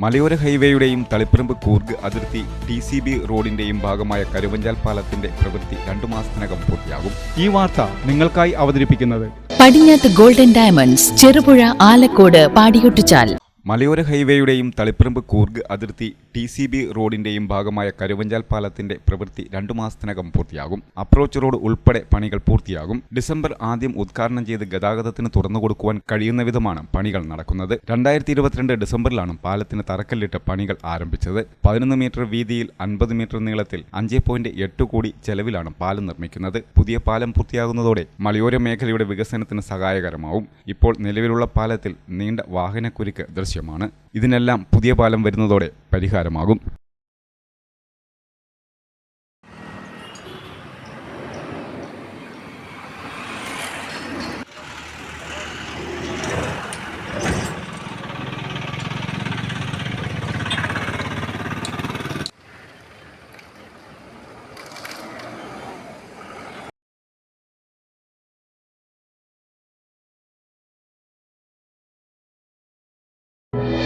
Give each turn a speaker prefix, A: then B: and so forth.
A: മലയോര ഹൈവേയുടെയും തളിപ്പറമ്പ് കൂർഗ് അതിർത്തി ടി സി ബി റോഡിന്റെയും ഭാഗമായ കരുവഞ്ചാൽ പാലത്തിന്റെ പ്രവൃത്തി രണ്ടു മാസത്തിനകം പൂർത്തിയാകും.
B: ഈ വാർത്ത നിങ്ങൾക്കായി അവതരിപ്പിക്കുന്നത്.
C: പടിഞ്ഞാത്ത് ഗോൾഡൻ ഡയമണ്ട്സ് ചെറുപുഴ ആലക്കോട് പാടിയൊട്ടിച്ചാൽ
A: മലയോര ഹൈവേയുടെയും തളിപ്പറമ്പ് കൂർഗ് അതിർത്തി ടി സി ബി റോഡിന്റെയും ഭാഗമായ കരുവഞ്ചാൽ പാലത്തിന്റെ പ്രവൃത്തി രണ്ടു മാസത്തിനകം പൂർത്തിയാകും. അപ്രോച്ച് റോഡ് ഉൾപ്പെടെ പണികൾ പൂർത്തിയാകും. ഡിസംബർ ആദ്യം ഉദ്ഘാടനം ചെയ്ത് ഗതാഗതത്തിന് തുറന്നുകൊടുക്കുവാൻ കഴിയുന്ന വിധമാണ് പണികൾ നടക്കുന്നത്. രണ്ടായിരത്തി ഇരുപത്തിരണ്ട് ഡിസംബറിലാണ് പാലത്തിന് തറക്കല്ലിട്ട് പണികൾ ആരംഭിച്ചത്. പതിനൊന്ന് മീറ്റർ വീതിയിൽ അൻപത് മീറ്റർ നീളത്തിൽ അഞ്ച് പോയിന്റ് എട്ട് കോടി ചെലവിലാണ് പാലം നിർമ്മിക്കുന്നത്. പുതിയ പാലം പൂർത്തിയാകുന്നതോടെ മലയോര മേഖലയുടെ വികസനത്തിന് സഹായകരമാവും. ഇപ്പോൾ നിലവിലുള്ള പാലത്തിൽ നീണ്ട വാഹനക്കുരുക്ക് ദൃശ്യമാണ് ഇതിനെല്ലാം പുതിയ പാലം വരുന്നതോടെ പരിഹാരമാകും.